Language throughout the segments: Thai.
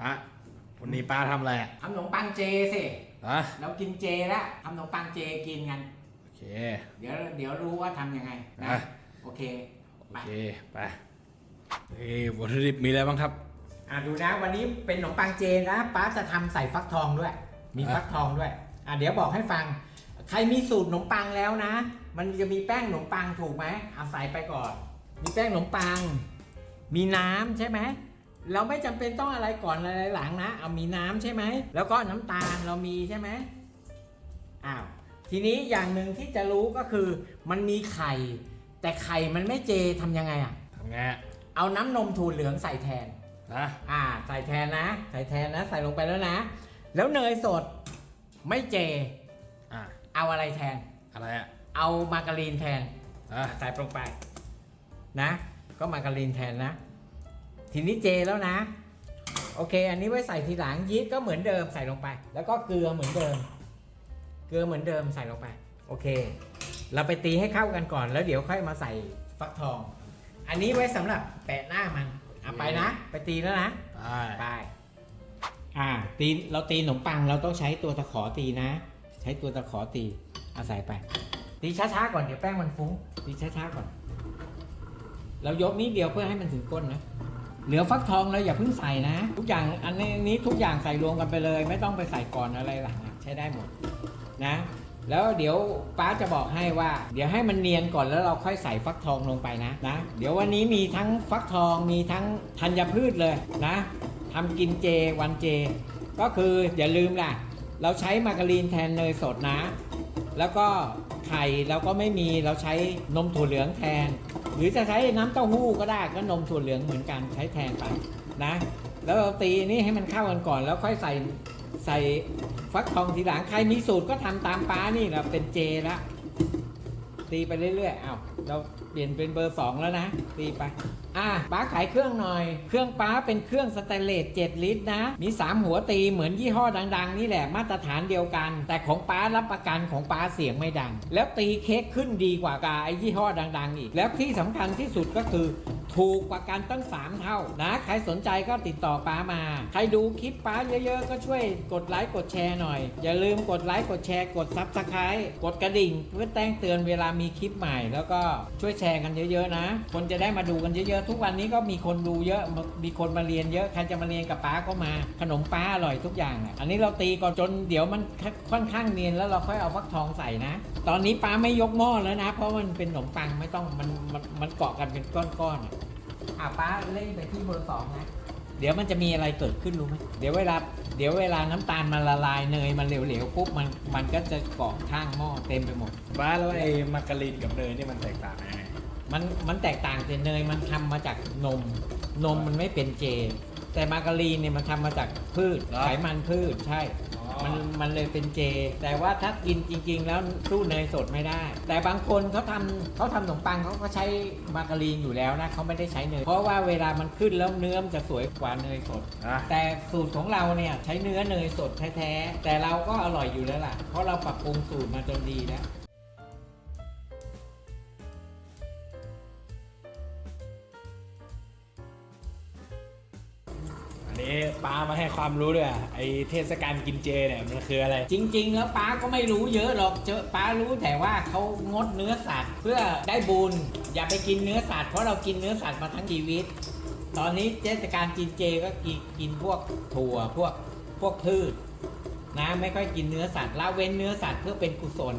ป้าวันนี้ป้าทำอะไรอะทำขนมปังเจสิฮะเรากินเจแล้วทำขนมปังเจกินกัน โอเค เดี๋ยวเดี๋ยวรู้ว่าทำยังไงนะอะ โอเคโอไปเคไปเอ้ยวัตถุดิบมีอะไรบ้างครับ อะดูนะวันนี้เป็นขนมปังเจนะป้าจะทำใส่ฟักทองด้วย มีอะ ฟักทองด้วยอะเดี๋ยวบอกให้ฟัง ใครมีสูตรขนมปังแล้วนะ มันจะมีแป้งขนมปังถูกไหมเอาใส่ไปก่อน มีแป้งขนมปัง มีน้ำใช่ไหม เราไม่จำเป็นต้องอะไรก่อนอะไรหลังนะเอามีน้ำใช่ไหมแล้วก็น้ำตาลเรามีใช่ไหมอ้าวทีนี้อย่างหนึ่งที่จะรู้ก็คือ มันมีไข่ แต่ไข่มันไม่เจทำยังไงอะทำไงอะเอาน้ำนมถั่วเหลืองใส่แทนนะอ่า ใส่แทนนะ ใส่แทนนะ ใส่ลงไปแล้วนะ แล้วเนยสดไม่เจอะเอาอะไรแทนอะไรอะเอามาการีนแทนอะใส่ลงไป นะ ก็มาการีนแทนนะ ทีนี้เจแล้วนะ โอเค อันนี้ไว้ใส่ทีหลังยีสต์ก็เหมือนเดิมใส่ลงไป แล้วก็เกลือเหมือนเดิม เกลือเหมือนเดิมใส่ลงไป โอเค เราไปตีให้เข้ากันก่อน แล้วเดี๋ยวค่อยมาใส่ฟักทอง อันนี้ไว้สำหรับแปะหน้ามันเอาไปนะ ไปตีแล้วนะไปไปอ่าตีเราตีขนมปังเราต้องใช้ตัวตะขอตีนะ ใช้ตัวตะขอตีเอาใส่ไป ตีช้าๆก่อนเดี๋ยวแป้งมันฟุ้งตีช้าๆก่อน เรายกนิดเดียวเพื่อให้มันถึงก้นนะ เหลือฟักทองเราอย่าเพิ่งใส่นะ ทุกอย่างอันนี้นี้ทุกอย่างใส่รวมกันไปเลย ไม่ต้องไปใส่ก่อนอะไรหลังใช้ได้หมดนะ แล้วเดี๋ยวป้าจะบอกให้ว่า เดี๋ยวให้มันเนียนก่อนแล้วเราค่อยใส่ฟักทองลงไปนะนะ เดี๋ยววันนี้มีทั้งฟักทองมีทั้งธัญพืชเลยนะทำกินเจวันเจ ก็คืออย่าลืมล่ะ เราใช้มาการีนแทนเนยสดนะ แล้วก็ ไข่เราก็ไม่มีเราใช้นมถั่วเหลืองแทน หรือจะใช้น้ำเต้าหู้ก็ได้ก็นมถั่วเหลืองเหมือนกันใช้แทนไปนะ แล้วเราตีนี่ให้มันเข้ากันก่อน แล้วค่อยใส่ใส่ฟักทองทีหลังใครมีสูตรก็ทำตามป้านี่เราเป็นเจละตีไปเรื่อยๆอ้าวเราเปลี่ยนเป็นเบอร์สองแล้วนะตีไป อะป้าขายเครื่องหน่อย เครื่องป้าเป็นเครื่องสแตนเลส7 ลิตรนะ มี 3 หัวตีเหมือนยี่ห้อดัง ๆ นี่แหละมาตรฐานเดียวกัน แต่ของป้ารับประกันของป้าเสียงไม่ดัง แล้วตีเค้กขึ้นดีกว่ากาไอ้ยี่ห้อดัง ๆ อีก แล้วที่สำคัญที่สุดก็คือถูกกว่ากันตั้ง 3 เท่านะ ใครสนใจก็ติดต่อป้ามา ใครดูคลิปป้าเยอะๆ ก็ช่วยกดไลค์กดแชร์หน่อย อย่าลืมกดไลค์กดแชร์กดซับสไครต์กดกระดิ่ง เพื่อแจ้งเตือนเวลามีคลิปใหม่แล้วก็ช่วยแชร์กันเยอะๆนะ คนจะได้มาดูกันเยอะๆ ทุกวันนี้ก็มีคนดูเยอะ มีคนมาเรียนเยอะ ใครจะมาเรียนกับป้าก็มา ขนมป้าอร่อยทุกอย่างอะอันนี้เราตีก่อนจนเดี๋ยวมันค่อนข้างเนียนแล้วเราค่อยเอาฟักทองใส่นะ ตอนนี้ป้าไม่ยกหม้อแล้วนะ เพราะมันเป็นขนมปังไม่ต้องมันมันมันเกาะกันเป็นก้อนๆอะอะป้าเล่นไปที่เบอร์สองนะ เดี๋ยวมันจะมีอะไรเกิดขึ้นรู้ไหมเดี๋ยวเวลา เดี๋ยวเวลาน้ำตาลมันละลายเนยมันเหลวๆปุ๊บมันมันก็จะเกาะข้างหม้อเต็มไปหมดป้าแล้วไอ้มาการีนกับเนยนี่มันแตกต่างยังไงมันมันแตกต่างแต่เนยมันทำมาจากนม นมมันไม่เป็นเจ แต่มาการีนเนี่ยมันทำมาจากพืชไขมันพืชใช่ มันมันเลยเป็นเจ แต่ว่าถ้ากินจริง ๆ แล้วสู้เนยสดไม่ได้ แต่บางคนเขาทำเขาทำขนมปังเขาก็ใช้มาการีนอยู่แล้วนะเขาไม่ได้ใช้เนย เพราะว่าเวลามันขึ้นแล้วเนื้อมันจะสวยกว่าเนยสด อะ แต่สูตรของเราเนี่ยใช้เนื้อเนยสดแท้ๆแต่เราก็อร่อยอยู่แล้วล่ะ เพราะเราปรับปรุงสูตรมาจนดีแล้ว ป้ามาให้ความรู้ด้วยอะไอเทศกาลกินเจเนี่ยมันคืออะไร จริง ๆ แล้วป้าก็ไม่รู้เยอะหรอกเจอป้ารู้แต่ว่าเขางดเนื้อสัตว์ เพื่อได้บุญอย่าไปกินเนื้อสัตว์เพราะเรากินเนื้อสัตว์มาทั้งชีวิต ตอนนี้เทศกาลกินเจก็กินกินพวกถั่วพวกพวกพืชนะไม่ค่อยกินเนื้อสัตว์ละเว้นเนื้อสัตว์เพื่อเป็นกุศล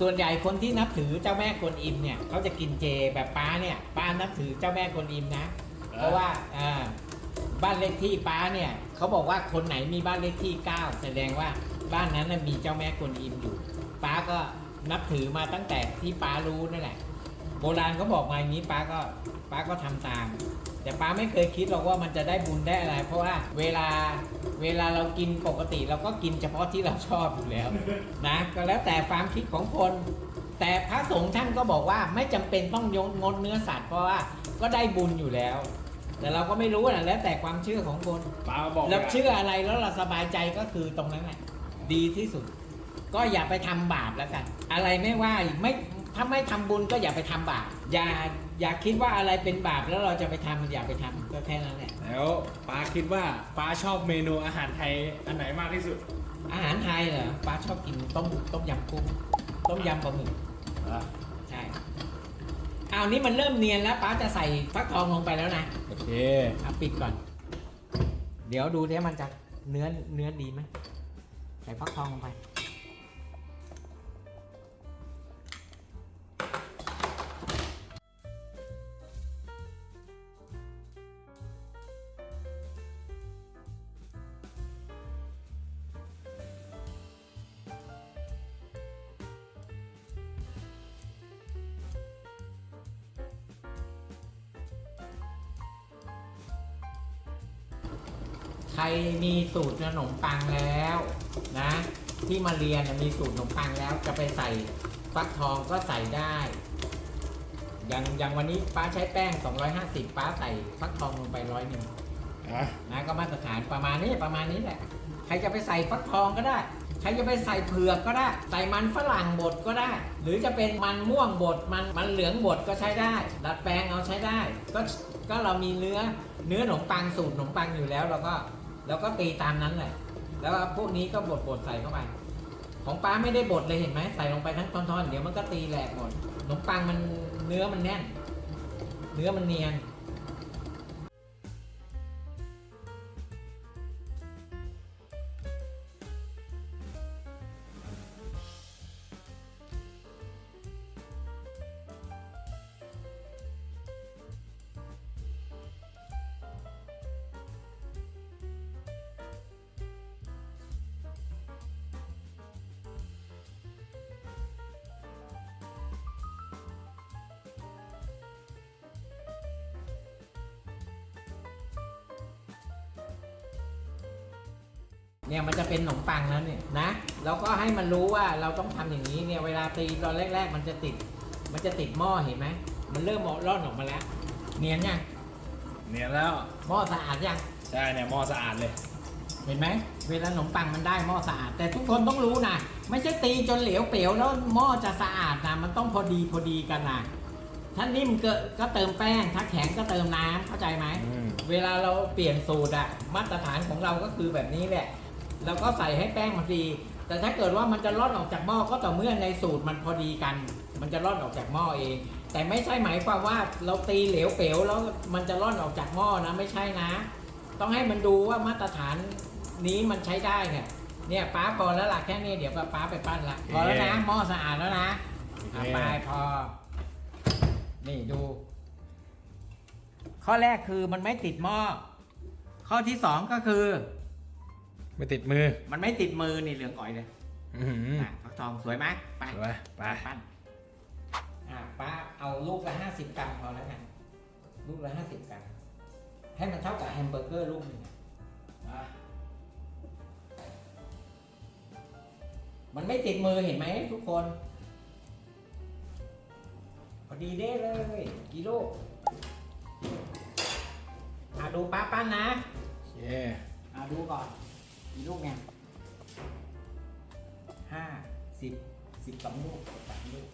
ส่วนใหญ่คนที่นับถือเจ้าแม่กวนอิมเนี่ยเขาจะกินเจแบบป้าเนี่ยป้านับถือเจ้าแม่กวนอิมนะ เพราะว่าอ่า บ้านเลขที่ป้าเนี่ยเขาบอกว่าคนไหนมีบ้านเลขที่ 9 แสดงว่าบ้านนั้นนะมีเจ้าแม่กวนอิมอยู่ ป้าก็นับถือมาตั้งแต่ที่ป้ารู้นั่นแหละ โบราณเขาบอกมาอย่างนี้ป้าก็ป้าก็ทำตาม แต่ป้าไม่เคยคิดหรอกว่ามันจะได้บุญได้อะไร เพราะว่าเวลาเวลาเรากินปกติเราก็กินเฉพาะที่เราชอบอยู่แล้วนะก็แล้วแต่ความคิดของคน แต่พระสงฆ์ท่านก็บอกว่าไม่จำเป็นต้องยงงดเนื้อสัตว์เพราะว่าก็ได้บุญอยู่แล้ว แต่เราก็ไม่รู้นะแล้วแต่ความเชื่อของคนป้าบอกเราเชื่ออะไรแล้วเราสบายใจก็คือตรงนั้นแหละดีที่สุด ก็อย่าไปทำบาปแล้วกัน อะไรไม่ว่าไม่ถ้าไม่ทำบุญก็อย่าไปทำบาปอย่าอยากคิดว่าอะไรเป็นบาปแล้วเราจะไปทำมันอย่าไปทำก็แค่นั้นแหละแล้วป้าคิดว่าป้าชอบเมนูอาหารไทยอันไหนมากที่สุด อาหารไทยเหรอป้าชอบกินต้มต้มยำกุ้งต้มยำปลาหมึกอะใช่เอานี่มันเริ่มเนียนแล้วป้าจะใส่ฟักทองลงไปแล้วนะโอ เคอาปิดก่อน เดี๋ยวดูที่มันจะเนื้อเนื้อดีไหมใส่ฟักทองลงไป ใครมีสูตรขนมปังแล้วนะ ที่มาเรียนน่ะมีสูตรขนมปังแล้วจะไปใส่ฟักทองก็ใส่ได้อย่างอย่างวันนี้ป้าใช้แป้ง 250ป้าใส่ฟักทองลงไปร้อยหนึ่งอะนะก็มาตรฐานประมาณนี้ประมาณนี้แหละ ใครจะไปใส่ฟักทองก็ได้ ใครจะไปใส่เผือกก็ได้ ใส่มันฝรั่งบดก็ได้ หรือจะเป็นมันม่วงบดมันมันเหลืองบดก็ใช้ได้ ดัดแปลงเอาใช้ได้ ก็ก็เรามีเนื้อเนื้อขนมปังสูตรขนมปังอยู่แล้วเราก็ แล้วก็ตีตามนั้นแหละ แล้วพวกนี้ก็บดบดใส่เข้าไป ของป้าไม่ได้บดเลยเห็นไหมใส่ลงไปทั้งท่อนๆ เดี๋ยวมันก็ตีแหลกหมดขนมปังมันเนื้อมันแน่น เนื้อมันเนียน เนี่ยมันจะเป็นขนมปังแล้วเนี่ยนะเราก็ให้มันรู้ว่าเราต้องทำอย่างนี้เนี่ยเวลาตีตอนแรก ๆ มันจะติด มันจะติดหม้อเห็นไหมมันเริ่มออกร่อนออกมาแล้ว เนียนยังเนียนแล้วหม้อสะอาดยังใช่เนี่ยหม้อสะอาดเลย เห็นไหมเวลาขนมปังมันได้หม้อสะอาด แต่ทุกคนต้องรู้นะไม่ใช่ตีจนเหลวเป๋วแล้วหม้อจะสะอาดนะมันต้องพอดีพอดีกันนะถ้านิ่มก็ก็เติมแป้ง ถ้าแข็งก็เติมน้ำเข้าใจไหมอืมเวลาเราเปลี่ยนสูตรอะมาตรฐานของเราก็คือแบบนี้แหละ เราก็ใส่ให้แป้งมันดี แต่ถ้าเกิดว่ามันจะร่อนออกจากหม้อก็ต่อเมื่อในสูตรมันพอดีกัน มันจะร่อนออกจากหม้อเอง แต่ไม่ใช่หมายความว่าเราตีเหลวเป๋วแล้วมันจะร่อนออกจากหม้อนะไม่ใช่นะ ต้องให้มันดูว่ามาตรฐานนี้มันใช้ได้เนี่ยเนี่ยป้าพอแล้วล่ะแค่นี้เดี๋ยวป้าไปปั้นละพอแล้วนะหม้อสะอาดแล้วนะโอเคอะไปพอ นี่ดู ข้อแรกคือมันไม่ติดหม้อข้อที่สองก็คือ ไม่ติดมือมันไม่ติดมือนี่เหลืองอ่อยเลยอือหืออะฟักทองสวยไหมไปสวยไปปั้นอะป้าเอาลูกละห้าสิบกรัมพอแล้วกันลูกละห้าสิบกรัมให้มันเท่ากับแฮมเบอร์เกอร์ลูกหนึ่งอะมันไม่ติดมือเห็นไหมทุกคน พอดีเด้เลยกี่ลูกอะดูป้าปั้นนะ โอเค อะดูก่อน กี่ลูกเนี่ยห้าสิบสิบสองลูกสามลูก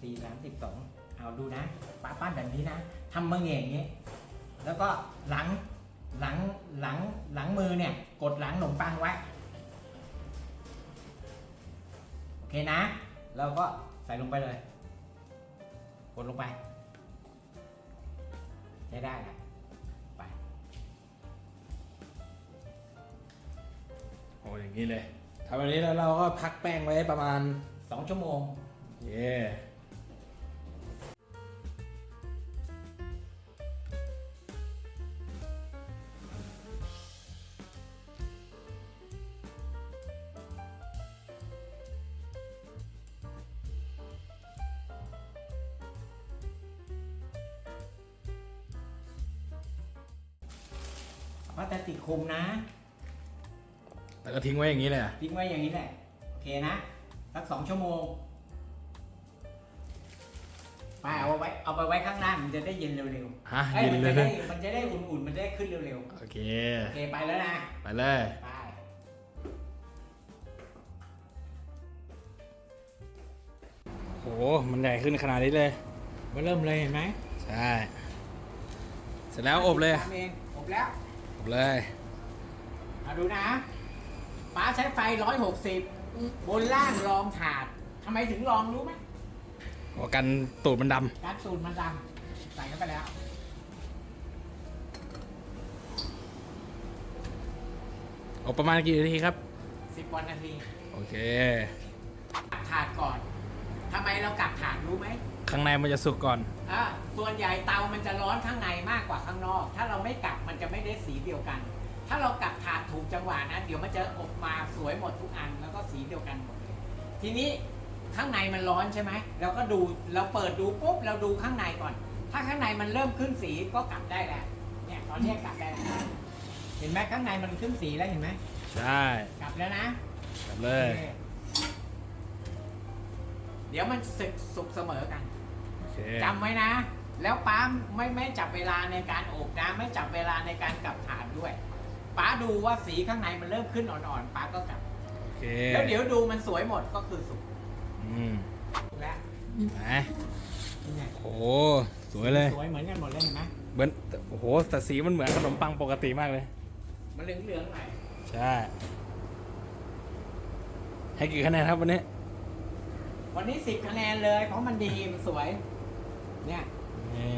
สี่สามสิบสองเอาดูนะป้าปั้นแบบนี้นะทำมืออย่างนี้ แล้วก็หลังหลังหลังหลังมือเนี่ย กดหลังขนมปังไว้โอเคนะ เราก็ใส่ลงไปเลย กดลงไปใช้ได้ละ อ้อย่างนี้เลยทำแบบนี้แล้วเราก็พักแป้งไว้ประมาณสองชั่วโมง เย่พลาสติกคุมนะ แต่ก็ทิ้งไว้อย่างนี้เลยอะทิ้งไว้อย่างนี้แหละโอเคนะสักสองชั่วโมงไปเอาไว้เอาไปไว้ข้างล่างมันจะได้เย็นเร็วฮะๆอ้เย็นมันเลจะยได้มันจะได้อุ่นๆมันจะได้ขึ้นเร็วโอเค ๆโอเคไปแล้วนะไปเลย ไปโห มันใหญ่ขึ้นขนาดนี้เลย มาเริ่มเลยเห็นไหมใใช่ เสร็จแล้วอบเลย ทำเองอบแล้วอบเลยมาดูนะ ป้าใช้ไฟ160บนล่างรองถาดทำไมถึงรองรู้ไหมขอกันตูดมันดการสูตรมันดำใส่เข้าไปแล้วำอบประมาณกี่นาทีครับ10วันนาที โอเคกักถาดก่อน ทำไมเรากักถาดรู้ไหมข้างในมันจะสุกก่อน อ่าส่วนใหญ่เตามันจะร้อนข้างในมากกว่าข้างนอก ถ้าเราไม่กักมันจะไม่ได้สีเดียวกัน ถ้าเรากักถาดถูกจังหวะนะ เดี๋ยวมันจะอบมาสวยหมดทุกอันแล้วก็สีเดียวกันหมดเลย ทีนี้ข้างในมันร้อนใช่ไหมเราก็ดูเราเปิดดูปุ๊บเราดูข้างในก่อน ถ้าข้างในมันเริ่มขึ้นสีก็กลับได้แล้วเนี่ยตอนนี้กลับได้แล้วเห็นไหมข้างในมันขึ้นสีแล้วเห็นไหมใช่กลับแล้วนะกลับเลยโอคเดี๋ยวมันสึกสุกเสมอกันโอเคจำไว้นะ แล้วป้าไม่ไม่จับเวลาในการอบนะไม่จับเวลาในการกลับฐานด้วย ป้าดูว่าสีข้างในมันเริ่มขึ้นอ่อนๆป้าก็กลับ โอเคแล้วเดี๋ยวดูมันสวยหมดก็คือสุกอืมแล้วไหนนี่ไงโอ้โหสวยเลย สวยเหมือนกันหมดเลยเห็นไหมเหมือนโอ้โหแต่สีมันเหมือนขนมปังปกติมากเลย มันเหลืองๆหน่อยใช่ ให้กี่คะแนนครับวันนี้ วันนี้สิบคะแนนเลย เพราะมันดีมันสวย เนี่ยนี่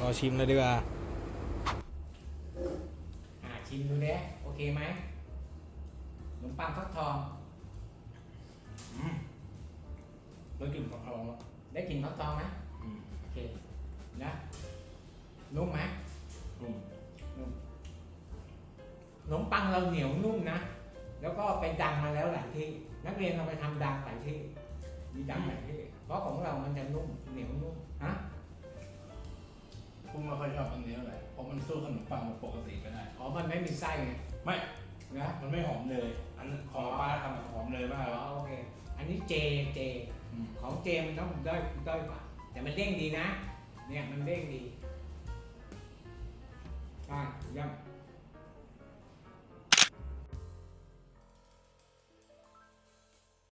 รอชิมเลยดีกว่าอ่า ชิมดูเด้โอเคไหมขนมปังฟักทองอืมได้กลิ่นของทองแล้วได้กลิ่นฟักทองไหมอืมโอเคนะนุ่มไหมอืมนุ่มขนมปังเราเหนียวนุ่มนะ แล้วก็ไปดังมาแล้วหลายที่ นักเรียนเราไปทำดังหลายที่ มีดังหลายที่ เพราะของเรามันจะนุ่มเหนียวนุ่มฮะ ผมไม่ค่อยชอบอันนี้เท่าไหร่เพราะมันสู้ขนมปังปกติไม่ได้อ๋อมันไม่มีไส้ไงไม่นะมันไม่หอมเลย อันของป้าทำหอมเลยมากอ๋อโอเค อันนี้เจเจอืมของเจมันต้องด้อยด้อยกว่าแต่มันเด้งดีนะ เนี่ยมันเด้งดีอะเยัง